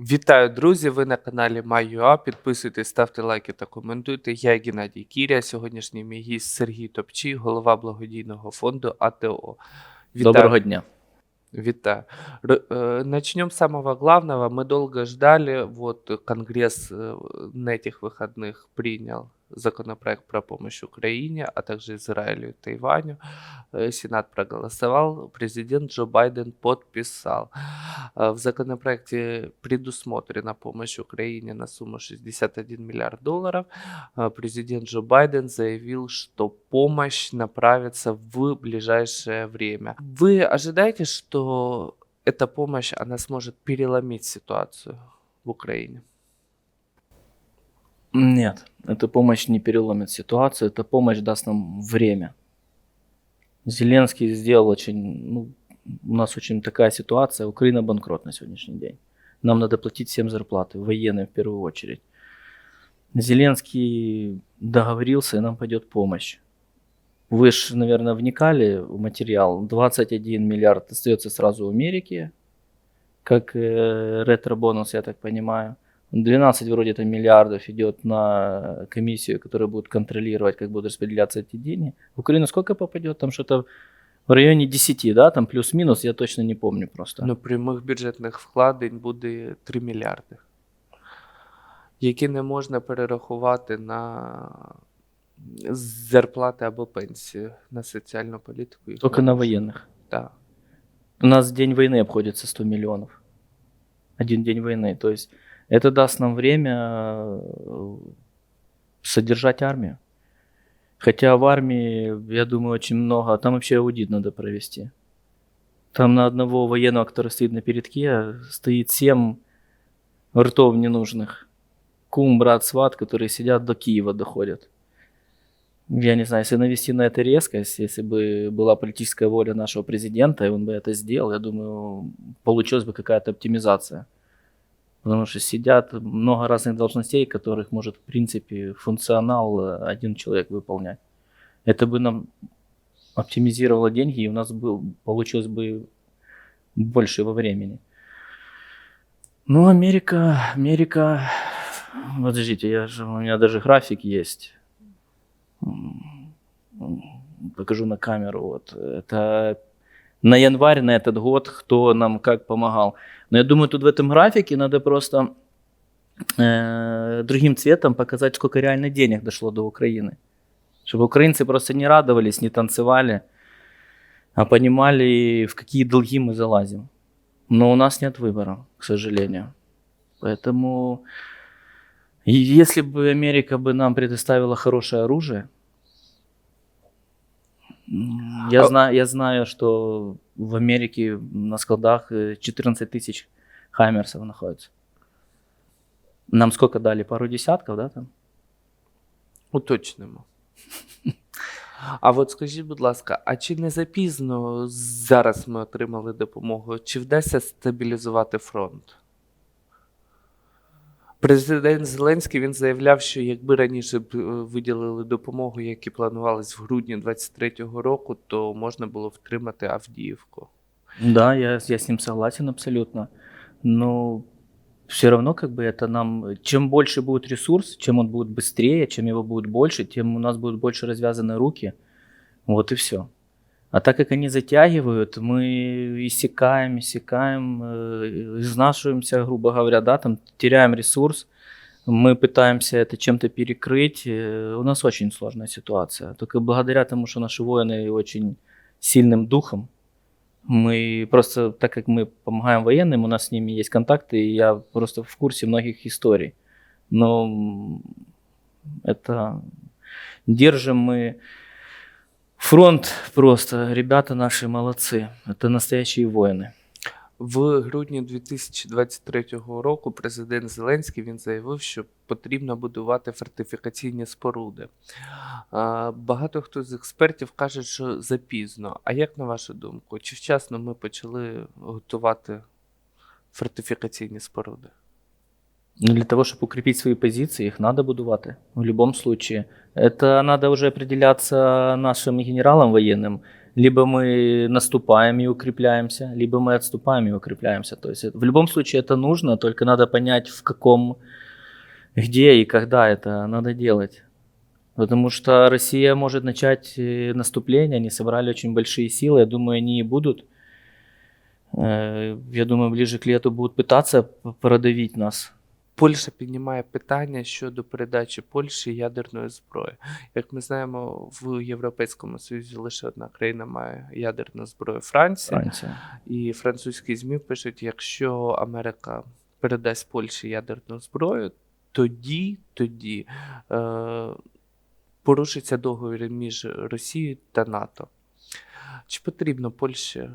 Вітаю, друзі! Ви на каналі MyUA. Підписуйтесь, ставте лайки та коментуйте. Я Геннадій Кіря. Сьогоднішній мій гість Сергій Топчій, голова благодійного фонду АТО. Вітаю. Доброго дня. Витаю. Р- э, Начнем с самого главного. Мы долго ждали. Вот э, Конгресс э, на этих выходных принял Законопроект про помощь Украине, а также Израилю и Тайваню. Э, Сенат проголосовал, президент Джо Байден подписал. Э, В законопроекте предусмотрена помощь Украине на сумму 61 миллиард долларов. Э, Президент Джо Байден заявил, что помощь направится в ближайшее время. Вы ожидаете, что эта помощь, она сможет переломить ситуацию в Украине? Нет, эта помощь не переломит ситуацию, эта помощь даст нам время. Зеленский сделал очень, ну, у нас очень такая ситуация, Украина банкрот на сегодняшний день. Нам надо платить всем зарплаты, военным в первую очередь. Зеленский договорился, и нам пойдет помощь. Вы же, наверное, вникали в материал. 21 миллиард остается сразу у Америки, как э, ретро-бонус, я так понимаю. 12 вроде там миллиардов идет на комиссию, которая будет контролировать, как будут распределяться эти деньги. В Украину сколько попадет? Там что-то в районе 10, да? Там плюс-минус, я точно не помню просто. Ну, прямих бюджетних вкладень буде 3 мільярди, які не можна перерахувати на зарплати або пенсію, на соціальну політику. їх Только не на можна. военных. Так. У нас день войны обходится 100 миллионов. Один день войны. То есть это даст нам время э, содержать армию. Хотя в армии, я думаю, очень много. Там вообще аудит надо провести. Там на одного военного, который стоит на передке, стоит 7 ртов ненужных. Кум, брат, сват, которые сидят до Киева доходят. Я не знаю, если навести на это резкость, если бы была политическая воля нашего президента, и он бы это сделал, я думаю, получилась бы какая-то оптимизация. Потому что сидят много разных должностей, которых может, в принципе, функционал э, один человек выполнять. Это бы нам оптимизировало деньги, и у нас был, получилось бы больше во времени. Ну, Америка, Америка... Подождите, я же, у меня даже график есть. Покажу на камеру. Вот. Это на январь на этот год, кто нам как помогал. Но я думаю, тут в этом графике надо просто э, другим цветом показать, сколько реально денег дошло до Украины. Чтобы украинцы просто не радовались, не танцевали, а понимали, в какие долги мы залазим. Но у нас нет выбора, к сожалению. Поэтому если бы Америка бы нам предоставила хорошее оружие, я, А- знаю, я знаю, что в Америке на складах э, 14 тысяч Хаймерсов находится. Нам сколько дали? Пару десятков, да, там? Уточнимо. А от скажіть, будь ласка, а чи не запізно зараз ми отримали допомогу? Чи вдасться стабілізувати фронт? Президент Зеленський він заявляв, що якби раніше б е, виділили допомогу, як і планувалось в грудні 23-го року, то можна було втримати Авдіївку. Да, я, я с ним согласен абсолютно. Но все равно как бы это нам... Чем больше будет ресурс, чем он будет быстрее, чем его будет больше, тем у нас будут больше развязаны руки. Вот и все. А так как они затягивают, мы иссякаем, иссякаем, э, изнашиваемся, грубо говоря, да, там теряем ресурс, мы пытаемся это чем-то перекрыть. Э, У нас очень сложная ситуация. Только благодаря тому, что наши воины очень сильным духом, мы просто, так как мы помогаем военным, у нас с ними есть контакты, и я просто в курсе многих историй. Но это держим мы фронт просто. Ребята наши молодцы. Это настоящие воины. В грудні 2023 року президент Зеленський він заявив, що потрібно будувати фортифікаційні споруди. А, Багато хто з експертів каже, що запізно. А як на вашу думку, чи вчасно ми почали готувати фортифікаційні споруди? Ну, для того, чтобы укрепить свои позиции, их надо будувати. В любом случае. Это надо уже определяться нашим генералам военным, Либо мы наступаем и укрепляемся, либо мы отступаем и укрепляемся. То есть в любом случае это нужно, только надо понять, в каком, где и когда это надо делать. Потому что Россия может начать э, наступление, они собрали очень большие силы, я думаю, они и будут. Э, Я думаю, ближе к лету будут пытаться продавить нас. Польща піднімає питання щодо передачі Польщі ядерної зброї. Як ми знаємо, в Європейському Союзі лише одна країна має ядерну зброю Франція. Франция. І французькі ЗМІ пишуть: якщо Америка передасть Польщі ядерну зброю, тоді, тоді е, порушиться договір між Росією та НАТО. Чи потрібно Польщі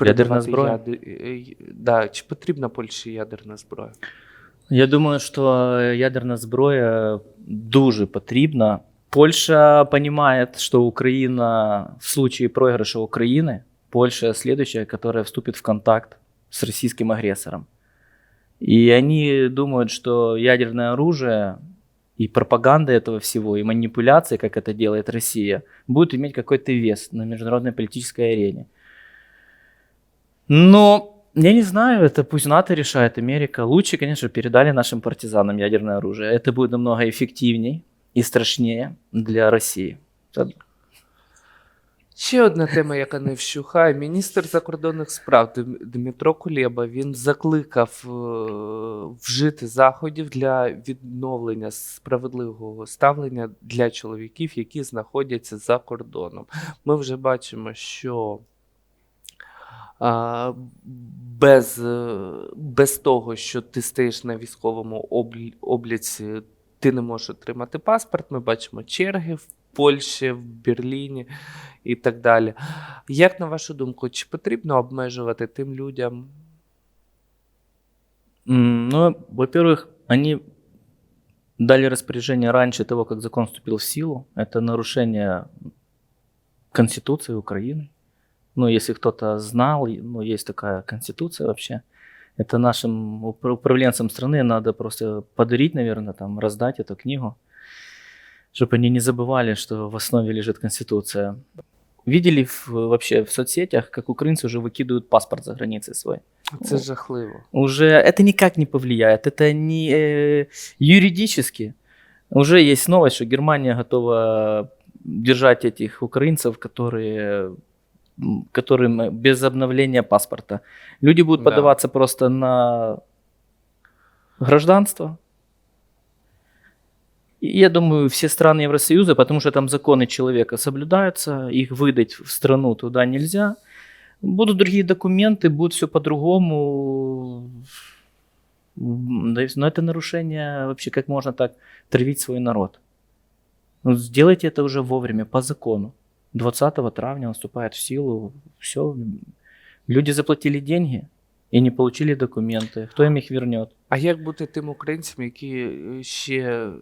Ядерна зброя? яд- е, е, Да, чи потрібна Польщі ядерна зброя? Я думаю, що ядерна зброя дуже потрібна. Польща понимает, что Украина в случае проигрыша Украины, Польша следующая, которая вступит в контакт с российским агрессором. И они думают, что ядерное оружие и пропаганда этого всего, и манипуляции, как это делает Россия, будут иметь какой-то вес на международной политической арене. Но я не знаю, это пусть НАТО решает, Америка. Лучше, конечно, передали нашим партизанам ядерное оружие. Это будет намного эффективней и страшнее для России. Это- Ще одна тема, яка не вщухає. Міністр закордонних справ Дм- Дмитро Кулєба він закликав е, вжити заходів для відновлення справедливого ставлення для чоловіків, які знаходяться за кордоном. Ми вже бачимо, що а, без, е, без того, що ти стоїш на військовому облі- обліці, ти не можеш отримати паспорт. Ми бачимо черги в Польщі, в Берліні і так далі. Як на вашу думку, чи потрібно обмежувати тим людям? М, Ну, во-первых, они дали распоряжение раньше того, как закон вступил в силу. Это нарушение Конституции Украины. Ну, если кто-то знал, ну, есть такая Конституция вообще. Это нашим упра- управленцам страны надо просто подарить, наверное, там, раздать эту книгу, чтобы они не забывали, что в основе лежит Конституция. Видели в- вообще в соцсетях, как украинцы уже выкидывают паспорт за границей свой? Це жахливо. уже это никак не повлияет. Это не э, юридически. Уже есть новость, что Германия готова держать этих украинцев, которые которым без обновления паспорта. Люди будут Да. подаваться просто на гражданство. И я думаю, все страны Евросоюза, потому что там законы человека соблюдаются, их выдать в страну туда нельзя. Будут другие документы, будет все по-другому. Но это нарушение вообще, как можно так травить свой народ. Ну, сделайте это уже вовремя, по закону. 20 травня он вступает в силу, все. Люди заплатили деньги и не получили документы. Кто им их вернет? А як бути тим українцям, які е, ще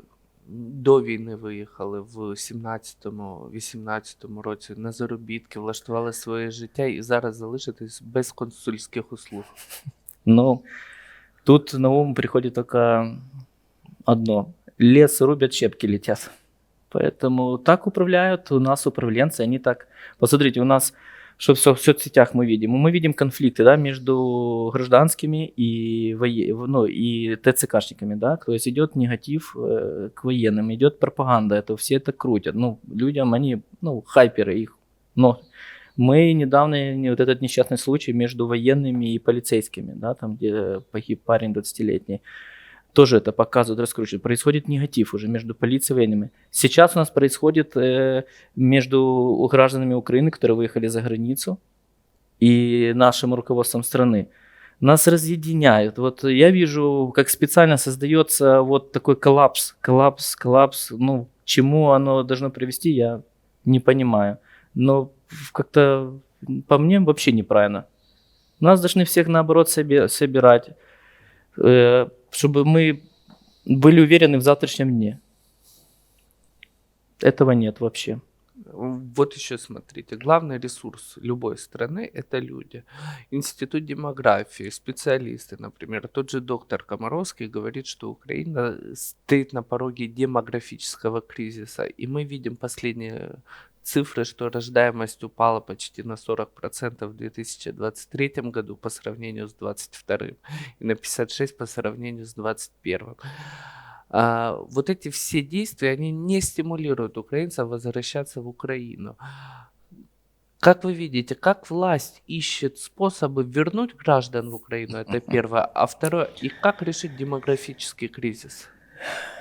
до війни виїхали в 17-18 році на заробітки, влаштували своє життя і зараз залишитись без консульських услуг? Ну, тут на ум приходит только одно. Лес рубят, щепки летят. Поэтому так управляют у нас управленцы, они так... Посмотрите, у нас, что в со- в соцсетях мы видим? Мы видим конфликты, да, между гражданскими и, вое... ну, и ТЦКшниками, да, то есть идет негатив э, к военным, идет пропаганда, это все это крутят. Ну, людям они, ну, хайперы их, но мы недавно, не- вот этот несчастный случай между военными и полицейскими, да, там, где погиб парень 20-летний, тоже это показывают, раскручивают. Происходит негатив уже между полицией и военными. Сейчас у нас происходит э, между гражданами Украины, которые выехали за границу, и нашим руководством страны. Нас разъединяют. Вот я вижу, как специально создается вот такой коллапс, коллапс, коллапс. Ну, к чему оно должно привести, я не понимаю. Но как-то по мне вообще неправильно. Нас должны всех наоборот соби- собирать, э, чтобы мы были уверены в завтрашнем дне. Этого нет вообще. Вот еще смотрите, главный ресурс любой страны– это люди. Институт демографии, специалисты, например, тот же доктор Комаровский говорит, что Украина стоит на пороге демографического кризиса. И мы видим последние цифры, что рождаемость упала почти на 40% в 2023 году по сравнению с 2022 и на 56% по сравнению с 2021. А, вот эти все действия, они не стимулируют украинцев возвращаться в Украину. Как вы видите, как власть ищет способы вернуть граждан в Украину, это первое. А второе, и как решить демографический кризис?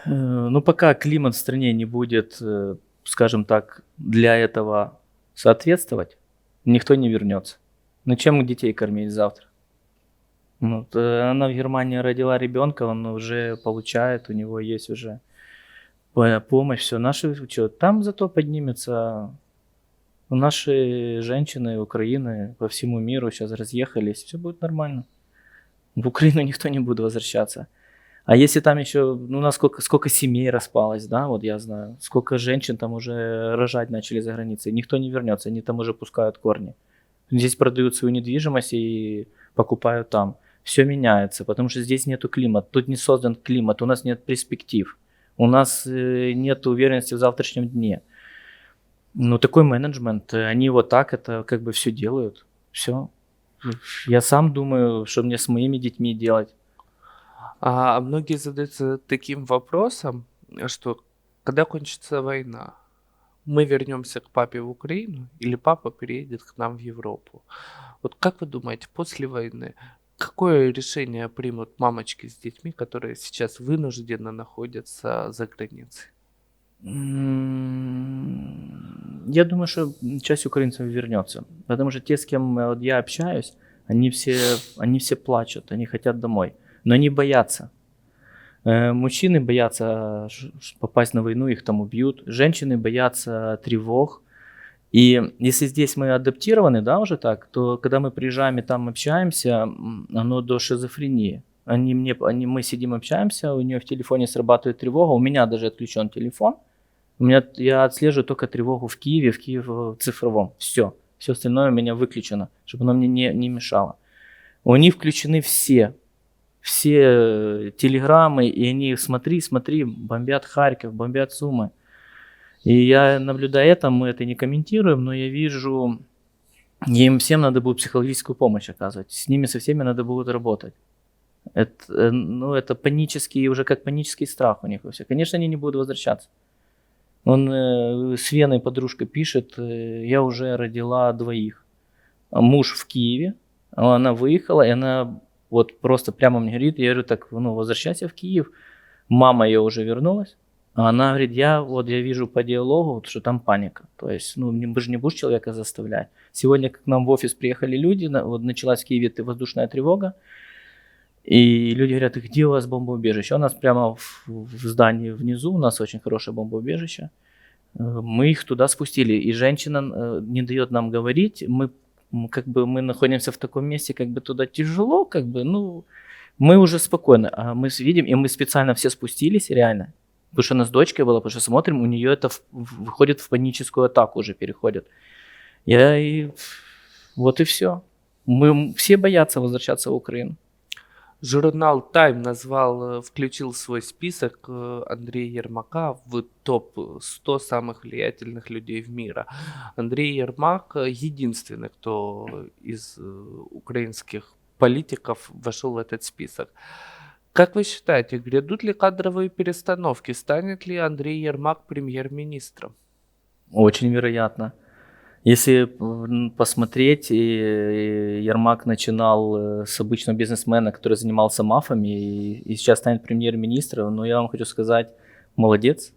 Э, Ну, пока климат в стране не будет, э, скажем так, для этого соответствовать, никто не вернется. Ну, чем детей кормить завтра? Ну, вот, э, она в Германии родила ребенка, он уже получает, у него есть уже по- помощь, все. Наши, что, там зато поднимется. Наши женщины Украины по всему миру сейчас разъехались, все будет нормально. В Украину никто не будет возвращаться. А если там еще, ну, у нас сколько, семей распалось, да, вот я знаю, сколько женщин там уже рожать начали за границей, никто не вернется, они там уже пускают корни. Здесь продают свою недвижимость и покупают там. Все меняется, потому что здесь нету климата, тут не создан климат, у нас нет перспектив, у нас э, нет уверенности в завтрашнем дне. Ну, такой менеджмент, они вот так это как бы все делают, все. Я сам думаю, что мне с моими детьми делать. А многие задаются таким вопросом, что когда кончится война, мы вернемся к папе в Украину или папа переедет к нам в Европу? Вот как вы думаете, после войны какое решение примут мамочки с детьми, которые сейчас вынужденно находятся за границей? М, Я думаю, что часть украинцев вернется. Потому что те, с кем э, вот я общаюсь, они все, они все плачут, они хотят домой. Но они боятся. Э, Мужчины боятся ш- попасть на войну, их там убьют. Женщины боятся тревог. И если здесь мы адаптированы, да, уже так, то когда мы приезжаем и там общаемся, оно до шизофрении. Они мне, они, мы сидим, общаемся, у нее в телефоне срабатывает тревога, у меня даже отключен телефон. У меня, я отслеживаю только тревогу в Киеве, в Киеве цифровом. Все. Все остальное у меня выключено, чтобы оно мне не, не мешало. У них включены все. Все э, телеграммы, и они, смотри, смотри, бомбят Харьков, бомбят Сумы. И я наблюдаю это, мы это не комментируем, но я вижу, им всем надо будет психологическую помощь оказывать. С ними со всеми надо будет работать. Это, э, ну, это панический, уже как панический страх у них у всех. Конечно, они не будут возвращаться. Он э, с Веной подружка пишет, я уже родила двоих. Муж в Киеве, она выехала, и она вот просто прямо мне говорит, я говорю, так, ну, возвращайся в Киев. Мама ее уже вернулась, а она говорит, я вот я вижу по диалогу, вот, что там паника. То есть, ну, вы же не будешь человека заставлять. Сегодня к нам в офис приехали люди, вот началась в Киеве воздушная тревога, и люди говорят, где у вас бомбоубежище? У нас прямо в, в здании внизу, у нас очень хорошее бомбоубежище. Э, Мы их туда спустили, и женщина э, не дает нам говорить. Мы как бы мы находимся в таком месте, как бы туда тяжело, как бы, ну, мы уже спокойны, а мы с- видим, и мы специально все спустились, реально, потому что у нас дочка была, потому что смотрим, у нее это в- выходит в паническую атаку уже переходит. Я и вот и все. Мы все боятся возвращаться в Украину. Журнал Time назвал, э, включил в свой список э, Андрея Ермака в топ-100 самых влиятельных людей в мира. Андрей Ермак э, единственный, кто из э, украинских политиков вошел в этот список. Как вы считаете, грядут ли кадровые перестановки? Станет ли Андрей Ермак премьер-министром? Очень вероятно. Если посмотреть, Ермак начинал э, с обычного бизнесмена, который занимался мафами, и, и сейчас станет премьер-министром, но я вам хочу сказать, молодец.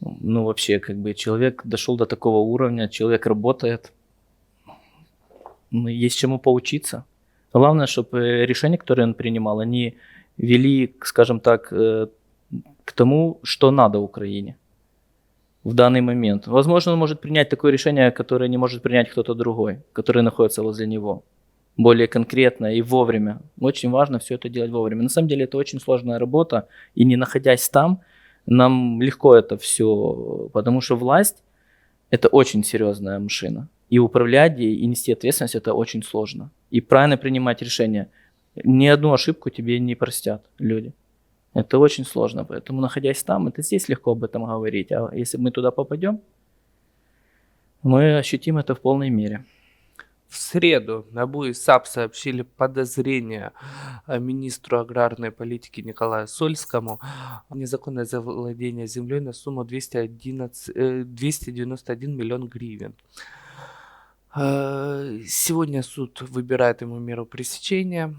Ну, вообще, как бы человек дошел до такого уровня, человек работает. Ну, есть чему поучиться. Главное, чтобы решения, которые он принимал, они вели, скажем так, э, к тому, что надо Украине в данный момент. Возможно, он может принять такое решение, которое не может принять кто-то другой, который находится возле него. Более конкретно и вовремя. Очень важно все это делать вовремя. На самом деле это очень сложная работа, и не находясь там, нам легко это все, потому что власть это очень серьезная машина. И управлять ей, и нести ответственность это очень сложно. И правильно принимать решения. Ни одну ошибку тебе не простят люди. Это очень сложно. Поэтому, находясь там, это здесь легко об этом говорить. А если мы туда попадем, мы ощутим это в полной мере. В среду НАБУ и САП сообщили подозрение э, министру аграрной политики Николаю Сольскому незаконное завладение землей на сумму 211, э, 291 миллион гривен. Э, Сегодня суд выбирает ему меру пресечения,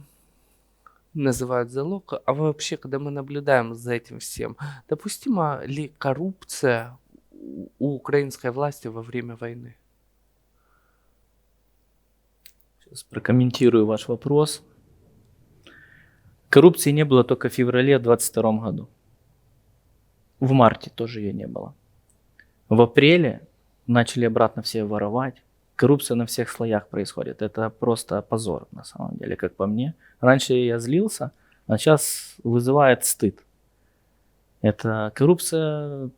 называют залог. А вообще, когда мы наблюдаем за этим всем, допустима ли коррупция у украинской власти во время войны? Сейчас прокомментирую ваш вопрос. Коррупции не было только в феврале 22 году. В марте тоже ее не было. В апреле начали обратно все воровать. Коррупция на всех слоях происходит. Это просто позор, на самом деле, как по мне. Раньше я злился, а сейчас вызывает стыд. Это коррупция,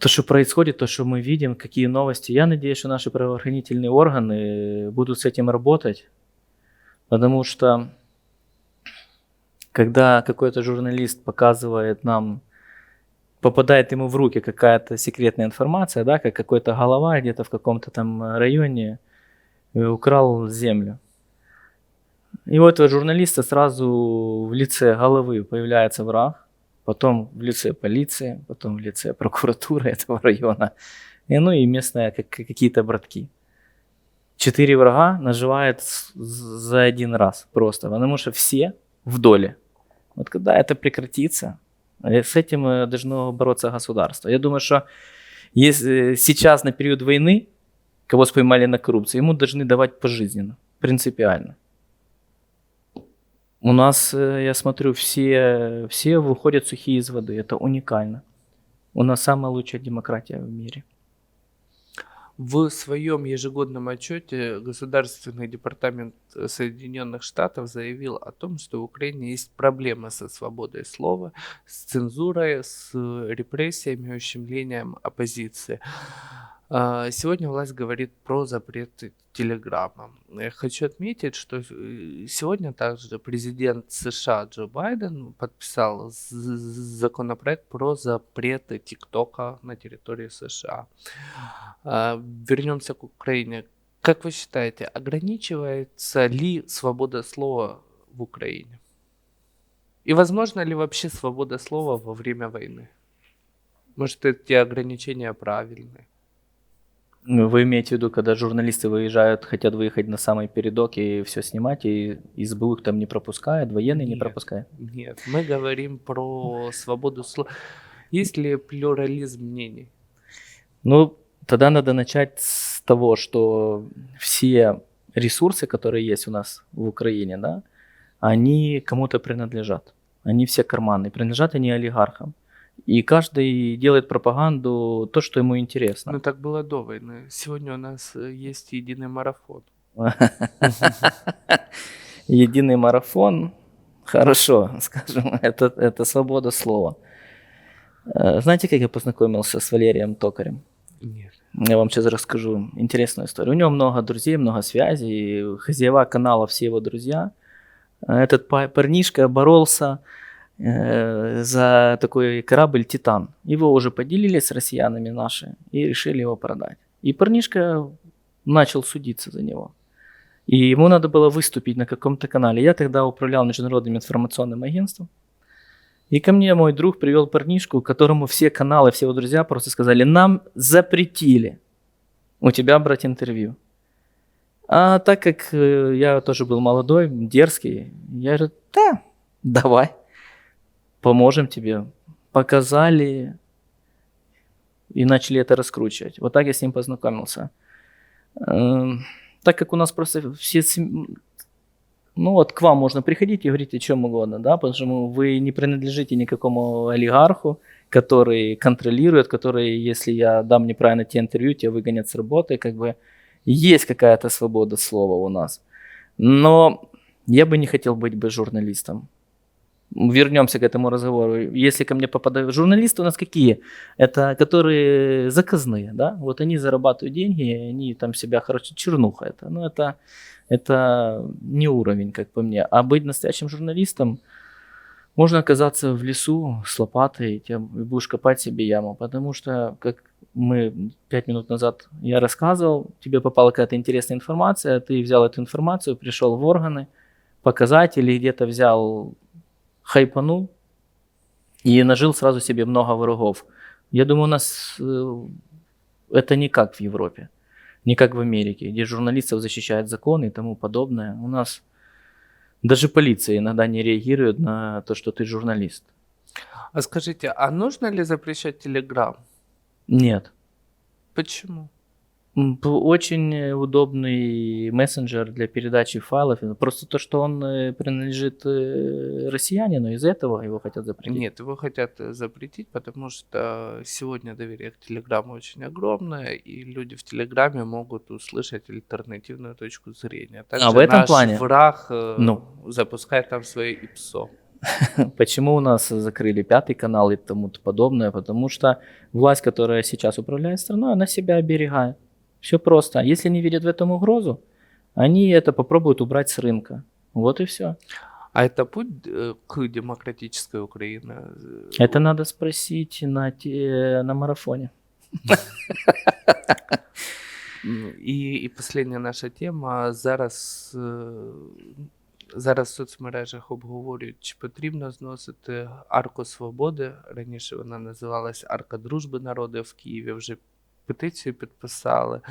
то, что происходит, то, что мы видим, какие новости. Я надеюсь, что наши правоохранительные органы будут с этим работать, потому что когда какой-то журналист показывает нам, попадает ему в руки какая-то секретная информация, да, как какой-то голова где-то в каком-то там районе э, украл землю. И у этого журналиста сразу в лице головы появляется враг, потом в лице полиции, потом в лице прокуратуры этого района, и, ну и местные как, какие-то братки. Четыре врага наживает за один раз просто, потому что все в доле. Вот когда это прекратится, с этим э, должно бороться государство. Я думаю, что если сейчас на период войны кого споймали на коррупции, ему должны давать пожизненно, принципиально. У нас, э, я смотрю, все, все выходят сухие из воды. Это уникально. У нас самая лучшая демократия в мире. В своем ежегодном отчете Государственный департамент э, Соединенных Штатов заявил о том, что в Украине есть проблемы со свободой слова, с цензурой, с э, репрессиями, ущемлением оппозиции. А, Сегодня власть говорит про запрет Телеграма. Хочу отметить, что э, сегодня также президент США Джо Байден подписал законопроект про запрет ТикТока на территории США. А, Вернемся к Украине. Как вы считаете, ограничивается ли свобода слова в Украине? И возможно ли вообще свобода слова во время войны? Может, эти ограничения правильные? Вы имеете в виду, когда журналисты выезжают, хотят выехать на самый передок и все снимать, и СБУ их там не пропускает, военные не Нет. пропускают? Нет, мы говорим про свободу слова. Есть ли плюрализм мнений? Ну, тогда надо начать с того, что все ресурсы, которые есть у нас в Украине, да, они кому-то принадлежат. Они все карманные, принадлежат они олигархам. И каждый делает пропаганду то, что ему интересно. Ну, так было до войны. Сегодня у нас э, есть единый марафон. Единый марафон, хорошо, скажем, это, это свобода слова. Э, Знаете, как я познакомился с Валерием Токарем? Нет. Я вам сейчас расскажу интересную историю. У него много друзей, много связей. Хозяева канала все его друзья. Этот па- парнишка боролся э, за такой корабль «Титан». Его уже поделили с россиянами наши и решили его продать. И парнишка начал судиться за него. И ему надо было выступить на каком-то канале. Я тогда управлял международным информационным агентством. И ко мне мой друг привел парнишку, которому все каналы, все его друзья просто сказали, нам запретили у тебя брать интервью. А так как э, я тоже был молодой, дерзкий, я говорю, да, давай, поможем тебе. Показали и начали это раскручивать. Вот так я с ним познакомился. Эм, Так как у нас просто все ну вот к вам можно приходить и говорить о чем угодно, да, потому что вы не принадлежите никакому олигарху, который контролирует, который, если я дам неправильно тебе интервью, тебя выгонят с работы, как бы есть какая-то свобода слова у нас. Но я бы не хотел быть бы журналистом. Вернемся к этому разговору. Если ко мне попадают... Журналисты у нас какие? Это которые заказные, да? Вот они зарабатывают деньги, они там себя, короче, чернуха это. Ну, это, это не уровень, как по мне. А быть настоящим журналистом, можно оказаться в лесу с лопатой, и и будешь копать себе яму, потому что, как мы пять минут назад я рассказывал, тебе попала какая-то интересная информация, ты взял эту информацию, пришел в органы, показать или где-то взял, хайпанул и нажил сразу себе много врагов. Я думаю, у нас э, это не как в Европе, не как в Америке, где журналистов защищают законы и тому подобное. У нас даже полиция иногда не реагирует на то, что ты журналист. А скажите, а нужно ли запрещать Телеграм? Нет. Почему? Очень э, удобный мессенджер для передачи файлов. Просто то, что он э, принадлежит э, россиянину, из-за этого его хотят запретить. Нет, его хотят запретить, потому что сегодня доверие к Телеграму очень огромное, и люди в Телеграме могут услышать альтернативную точку зрения. Также А, в этом наш плане? враг Ну. запускает там свое ИПСО. Почему у нас закрыли пятый канал и тому подобное? Потому что власть, которая сейчас управляет страной, она себя оберегает. Все просто. Если не видят в этом угрозу, они это попробуют убрать с рынка. Вот и все. А это путь э, к демократической Украине? Э, Это надо спросить на, те- на марафоне. М, І, і остання наша тема. Зараз, е, зараз в соцмережах обговорюють, чи потрібно зносити Арку Свободи. Раніше вона називалась Арка Дружби народів в Києві. Вже петицію підписали.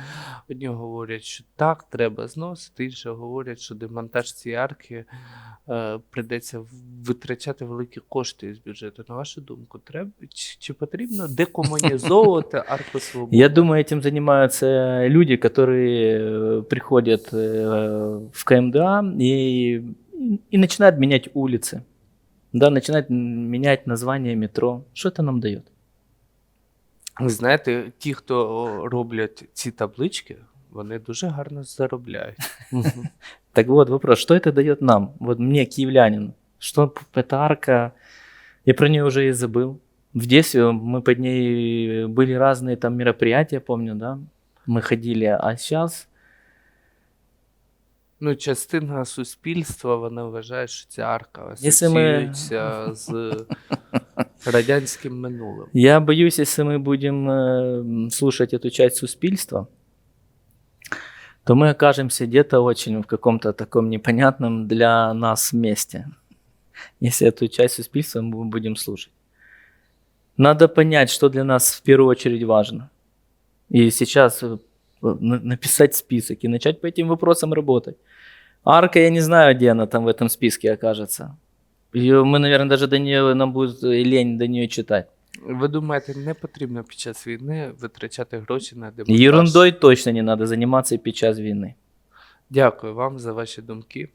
Одні говорять, що так, треба зносити, інші говорять, що демонтаж цієї арки е, прийдеться в- витрачати великі кошти із бюджету. На вашу думку, треба чи, чи потрібно декомунізовувати Арку Свободи? Я думаю, этим занимаются люди, которые э, приходят э, в КМДА и, и начинают менять улицы. Да, начинают м, менять название метро. Что это нам дает? Ви знаєте, ті, хто роблять ці таблички, вони дуже гарно заробляють. Так вот, вопрос, что это дает нам, вот мне, киевлянину? Что п- эта арка, я про нее уже и забыл. В детстве мы под ней были разные там мероприятия, помню, да, мы ходили, а сейчас Ну, частина суспільства вона вважає, що ця арка Якщо ми- асоціюється з радянським минулим. Я боюсь, если мы будем э, слушать эту часть суспільства, то мы окажемся где-то очень в каком-то таком непонятном для нас месте. Если эту часть суспільства мы будем слушать. Надо понять, что для нас в первую очередь важно. И сейчас э, на- написать список и начать по этим вопросам работать. Арка, я не знаю, где она там в этом списке окажется. Её мы, наверное, даже до нее, нам будет э, лень до нее читать. Ви думаєте, не потрібно під час війни витрачати гроші на демонтаж? Ерундой точно не надо заниматься під час війни. Дякую вам за ваші думки.